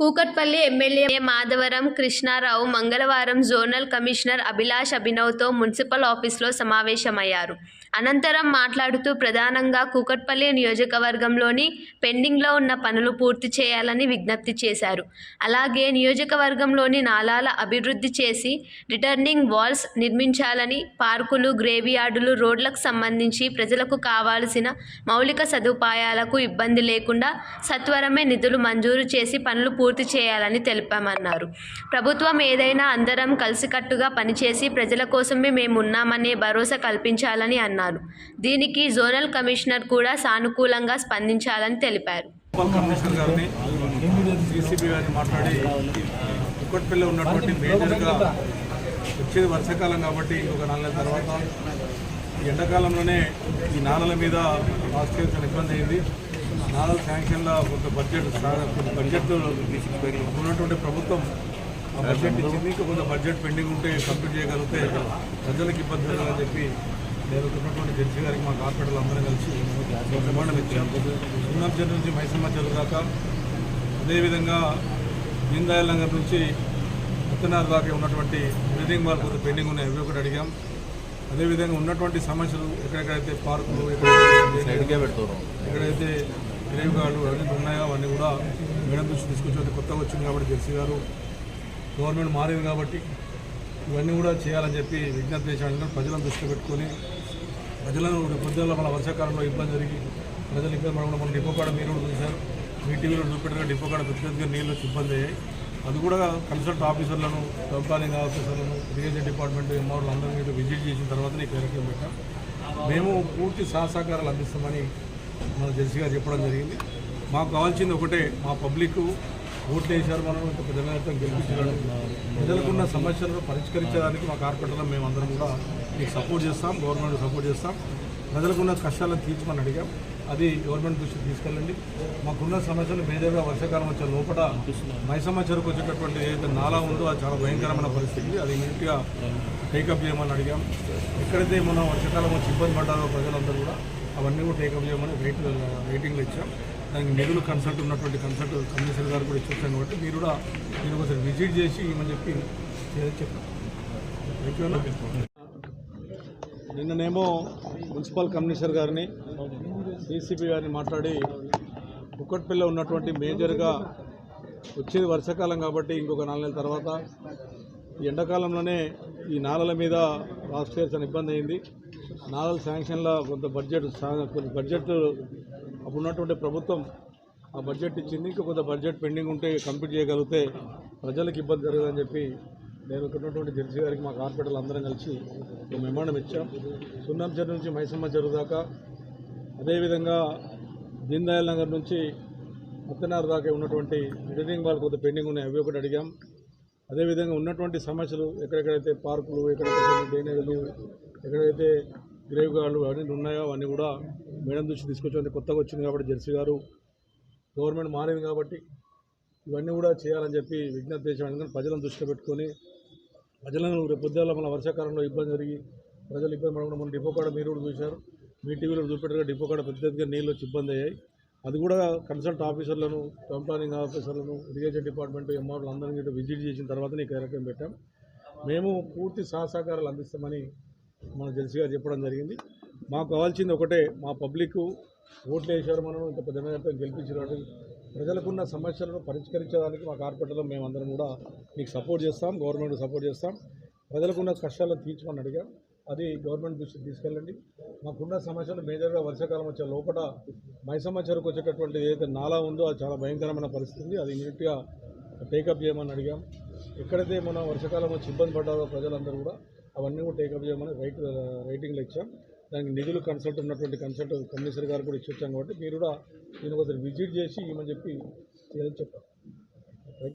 Kukatpally MLA Madhavaram Krishna Rao మంగళవారం zonal commissioner Abhilash అభినవ్తో municipal ఆఫీసులో సమావేశమయ్యారు. అనంతరం మాట్లాడుతూ ప్రధానంగా కూకట్పల్లి నియోజకవర్గంలోని పెండింగ్లో ఉన్న పనులు పూర్తి చేయాలని విజ్ఞప్తి చేశారు. అలాగే నియోజకవర్గంలోని నాలాల అభివృద్ధి చేసి రిటర్నింగ్ వాల్స్ నిర్మించాలని పార్కులు గ్రేవియార్డులు రోడ్లకు సంబంధించి ప్రజలకు కావాల్సిన మౌలిక సదుపాయాలకు ఇబ్బంది లేకుండా సత్వరమే నిధులు మంజూరు చేసి పనులు పూర్తి చేయాలని తెలిపామన్నారు. ప్రభుత్వం ఏదైనా అందరం కలిసికట్టుగా పనిచేసి ప్రజల కోసమే మేము ఉన్నామనే భరోసా కల్పించాలని అన్నారు. దీనికి జోనల్ కమిషనర్ కూడా సానుకూలంగా స్పందించాలని తెలిపారు. మున్సిపల్ ఉన్నటువంటి మేజర్గా వచ్చేది వర్షాకాలం కాబట్టి ఇంకొక నాలుగు తర్వాత ఎండాకాలంలోనే ఈ నాలల మీద రాష్ట్రీయ చాలా ఇబ్బంది అయింది. నాలల శాంక్షన్లో కొంత బడ్జెట్ బడ్జెట్ ఉన్నటువంటి ప్రభుత్వం బడ్జెట్ ఇచ్చింది. ఇంకా కొంత బడ్జెట్ పెండింగ్ ఉంటే కంప్లీట్ చేయగలిగితే ప్రజలకు ఇబ్బంది కలగదని చెప్పి నేను ఉన్నటువంటి జడ్జి గారికి మా కార్పొరేటర్లు అందరం కలిసి ఒక ప్రమాణం ఇచ్చాం సున్నాంచర్ నుంచి మైసమ్మ చెరువు దాకా అదేవిధంగా దీన్దయాల్ నగర్ నుంచి ముత్తనార్ దాకా ఉన్నటువంటి బిల్డింగ్ వాళ్ళు కొంత పెండింగ్ ఉన్నాయి. అవి ఒకటి అడిగాం. అదేవిధంగా ఉన్నటువంటి సమస్యలు ఎక్కడెక్కడైతే పార్కులు ఎక్కడైతే ఎక్కడైతే గ్రేవ్ గార్డు అవన్నీ ఉన్నాయో అవన్నీ కూడా మేడం దృష్టి తీసుకొచ్చి కొత్తగా వచ్చింది కాబట్టి జెర్సీ గారు గవర్నమెంట్ మారింది కాబట్టి ఇవన్నీ కూడా చేయాలని చెప్పి విజ్ఞప్తి చేశాను ప్రజలను దృష్టిలో పెట్టుకొని ప్రజలను పొద్దున్న మన వర్షాకాలంలో ఇబ్బంది జరిగి ప్రజలు ఇబ్బంది పడకుండా మన డిపో కాడ మీరు కూడా చూశారు. మీ టీవీలో చూపెట్టారు డిపో కాడ పెద్ద పెద్దగా నీళ్ళు వచ్చి ఇబ్బంది అయ్యాయి. అది కూడా కన్సల్ట్ ఆఫీసర్లను కంప్లైనింగ్ ఆఫీసర్లను ఇరిగేషన్ డిపార్ట్మెంట్ ఎంఆర్లు అందరినీ విజిట్ చేసిన తర్వాత నీకు కార్యక్రమం పెట్టాం. మేము పూర్తి సహసహకారాలు అందిస్తామని మన జెర్సీ గారు చెప్పడం జరిగింది. మాకు కావాల్సింది ఒకటే మా పబ్లిక్ ఓట్లు వేశారు మనం ఇంత పెద్ద మేరతో గెలిపించారు ప్రజలకున్న సమస్యలను పరిష్కరించడానికి మా కార్పొరేటర్లో మేమందరం కూడా మీకు సపోర్ట్ చేస్తాం గవర్నమెంట్ సపోర్ట్ చేస్తాం. ప్రజలకున్న కష్టాలను తీర్చమని అడిగాం. అది గవర్నమెంట్ దృష్టికి తీసుకెళ్ళండి. మాకున్న సమస్యలు మేజర్గా వర్షాకాలం వచ్చే లోపల మైసమ్మ చెరుకు వచ్చేటటువంటి ఏదైతే నాలా ఉందో అది చాలా భయంకరమైన పరిస్థితి. అది ఇమీడియట్గా టేకప్ చేయమని అడిగాం. ఎక్కడైతే మనం వర్షాకాలం వచ్చి ఇబ్బంది పడ్డారో ప్రజలందరూ కూడా అవన్నీ కూడా టేకప్ చేయమని రేట్ రేటింగ్లు ఇచ్చాం. దానికి నిధులు కన్సల్ట్ ఉన్నటువంటి కన్సల్ట్ కమిషనర్ గారు కూడా ఇచ్చేసాం కాబట్టి మీరు కూడా మీరు ఒకసారి విజిట్ చేసి ఇవ్వమని చెప్పి చేయని నిన్ననేమో మున్సిపల్ కమిషనర్ గారిని డీసీపీ గారిని మాట్లాడి కుక్కట్పల్లి ఉన్నటువంటి మేజర్గా వచ్చేది వర్షాకాలం కాబట్టి ఇంకొక నాలుగు నెలల తర్వాత ఈ ఎండాకాలంలోనే ఈ నాలల మీద రాష్ట్రీయ ఇబ్బంది అయింది. నాలల శాంక్షన్లో కొంత బడ్జెట్ బడ్జెట్ అప్పుడు ఉన్నటువంటి ప్రభుత్వం ఆ బడ్జెట్ ఇచ్చింది. ఇంకా కొంత బడ్జెట్ పెండింగ్ ఉంటే కంప్లీట్ చేయగలిగితే ప్రజలకు ఇబ్బంది జరగదని చెప్పి నేను ఉన్నటువంటి జడ్జి గారికి మా కార్పొరేటర్లు అందరం కలిసి ఒక మెమాండం ఇచ్చాం. సున్నాం చెరువు నుంచి మైసమ్మ చెరువు దాకా అదేవిధంగా దీన్దయాల్ నగర్ నుంచి ముత్తనార్ దాకా ఉన్నటువంటి రిటర్నింగ్ వాళ్ళు కొంత పెండింగ్ ఉన్నాయి. అవి ఒకటి అడిగాం. అదేవిధంగా ఉన్నటువంటి సమస్యలు ఎక్కడెక్కడైతే పార్కులు ఎక్కడైతే డ్రైనేజీలు ఎక్కడైతే గ్రేవ్ గార్డులు అవన్నీ ఉన్నాయో అవన్నీ కూడా మేడం దృష్టి తీసుకొచ్చి కొత్తగా వచ్చింది కాబట్టి జెర్సీ గారు గవర్నమెంట్ మారింది కాబట్టి ఇవన్నీ కూడా చేయాలని చెప్పి విజ్ఞప్తి చేశాను ఎందుకంటే ప్రజలను దృష్టిలో పెట్టుకొని ప్రజలను రేపొద్దుల మన వర్షాకాలంలో ఇబ్బంది జరిగి ప్రజలు ఇబ్బంది పడకుండా మన డిపో కాడ మీరు కూడా చూశారు. మీ టీవీలో చూపెట్టారు డిపో కాడ పెద్ద పెద్దగా నీళ్ళు వచ్చి ఇబ్బంది అయ్యాయి. అది కూడా కన్సల్ట్ ఆఫీసర్లను కంప్లైనింగ్ ఆఫీసర్లను ఇరిగేషన్ డిపార్ట్మెంట్ ఎంఆర్లు అందరినీ విజిట్ చేసిన తర్వాత ఈ కార్యక్రమం పెట్టాం. మేము పూర్తి సహసహకారాలు అందిస్తామని మన జెర్సీ గారు చెప్పడం జరిగింది. మాకు కావాల్సింది ఒకటే మా పబ్లిక్ ఓట్లు వేసారు మనం ఇంత పెద్ద మేరతో గెలిపించడానికి ప్రజలకున్న సమస్యలను పరిష్కరించడానికి మా కార్పొరేటర్లో మేమందరం కూడా మీకు సపోర్ట్ చేస్తాం గవర్నమెంట్ సపోర్ట్ చేస్తాం. ప్రజలకున్న కష్టాలను తీర్చమని అడిగాం. అది గవర్నమెంట్ దృష్టికి తీసుకెళ్ళండి. మాకున్న సమస్యలు మేజర్గా వర్షాకాలం వచ్చే లోపల మైసమ్మ చెరుకు వచ్చేటటువంటి ఏదైతే నాలా ఉందో అది చాలా భయంకరమైన పరిస్థితి అది ఇమీడియట్గా టేకప్ చేయమని అడిగాం. ఎక్కడైతే మనం వర్షాకాలం వచ్చి ఇబ్బంది పడ్డారో ప్రజలందరూ కూడా అవన్నీ కూడా టేకప్ చేయమని రైట్ రైటింగ్లు uh, ఇచ్చాం. దానికి నిధులు కన్సల్ట్ ఉన్నటువంటి కన్సల్ట్ కమిషనర్ గారు కూడా ఇచ్చి వచ్చాం కాబట్టి మీరు కూడా నేను ఒకసారి విజిట్ చేసి ఇవ్వమని చెప్పి చెప్పారు